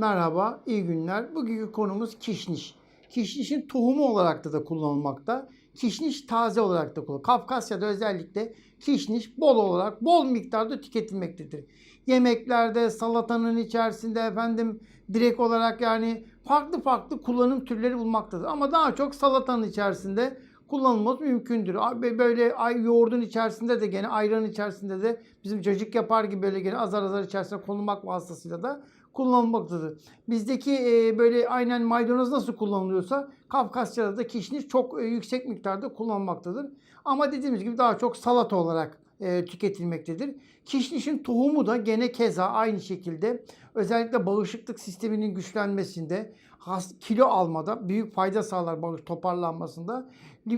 Merhaba, iyi günler. Bugünkü konumuz kişniş. Kişnişin tohumu olarak da, da kullanılmakta. Kişniş taze olarak da kullanılır. Kafkasya'da özellikle kişniş bol olarak, bol miktarda tüketilmektedir. Yemeklerde, salatanın içerisinde efendim direkt olarak yani farklı farklı kullanım türleri bulmaktadır. Ama daha çok salatanın içerisinde kullanılması mümkündür. Böyle ay yoğurdun içerisinde de gene ayranın içerisinde de bizim cacık yapar gibi böyle gene azar azar içerisine konulmak vasıtasıyla da kullanılmaktadır. Bizdeki e, böyle aynen maydanoz nasıl kullanılıyorsa Kafkasya'da da kişniş çok e, yüksek miktarda kullanılmaktadır. Ama dediğimiz gibi daha çok salata olarak e, tüketilmektedir. Kişnişin tohumu da gene keza aynı şekilde özellikle bağışıklık sisteminin güçlenmesinde, has, kilo almada büyük fayda sağlar bağış toparlanmasında.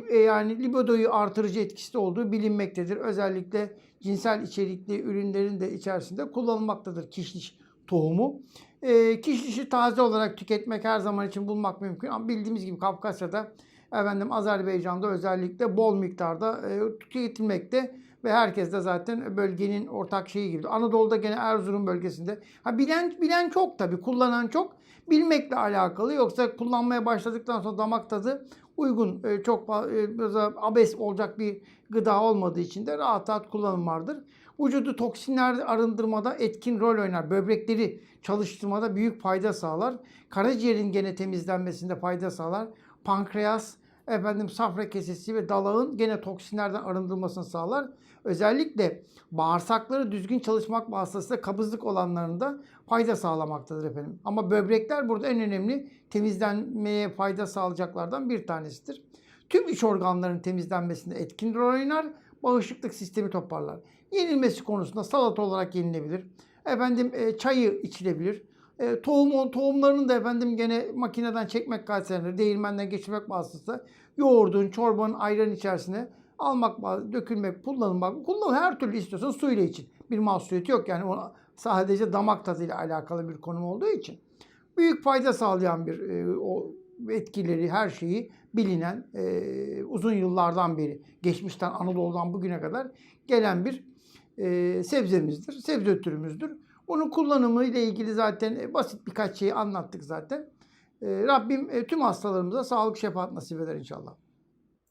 E, yani libidoyu artırıcı etkisi olduğu bilinmektedir. Özellikle cinsel içerikli ürünlerin de içerisinde kullanılmaktadır kişniş tohumu. E, kişnişi taze olarak tüketmek her zaman için bulmak mümkün. Ama bildiğimiz gibi Kafkasya'da efendim Azerbaycan'da özellikle bol miktarda e, tüketilmekte ve herkes de zaten bölgenin ortak şeyi gibi. Anadolu'da gene Erzurum bölgesinde. Ha bilen bilen çok tabi, kullanan çok. Bilmekle alakalı yoksa kullanmaya başladıktan sonra damak tadı uygun, e, çok e, abes olacak bir gıda olmadığı için de rahat rahat kullanım vardır. Vücudu toksinler arındırmada etkin rol oynar. Böbrekleri çalıştırmada büyük fayda sağlar. Karaciğerin gene temizlenmesinde fayda sağlar. Pankreas, efendim safra kesesi ve dalağın gene toksinlerden arındırılmasını sağlar. Özellikle bağırsakları düzgün çalışmak vasıtasıyla kabızlık olanlarında fayda sağlamaktadır efendim. Ama böbrekler burada en önemli temizlenmeye fayda sağlayacaklardan bir tanesidir. Tüm iç organların temizlenmesinde etkin rol oynar. Bağışıklık sistemi toparlar. Yenilmesi konusunda salata olarak yenilebilir. Efendim e, çayı içilebilir. E, tohum, tohumlarını da efendim gene makineden çekmek kaydıyla değirmenden geçirmek vasıtasıyla yoğurdun, çorbanın, ayran içerisine almak, dökülmek, kullanılmak, kullan her türlü istiyorsan suyla için. Bir mahsuliyeti yok yani o sadece damak tadıyla alakalı bir konum olduğu için. Büyük fayda sağlayan bir e, o etkileri, her şeyi bilinen e, uzun yıllardan beri, geçmişten Anadolu'dan bugüne kadar gelen bir e, sebzemizdir, sebze türümüzdür. Bunun kullanımı ile ilgili zaten e, basit birkaç şeyi anlattık zaten. E, Rabbim e, tüm hastalarımıza sağlık şefaat nasip eder inşallah.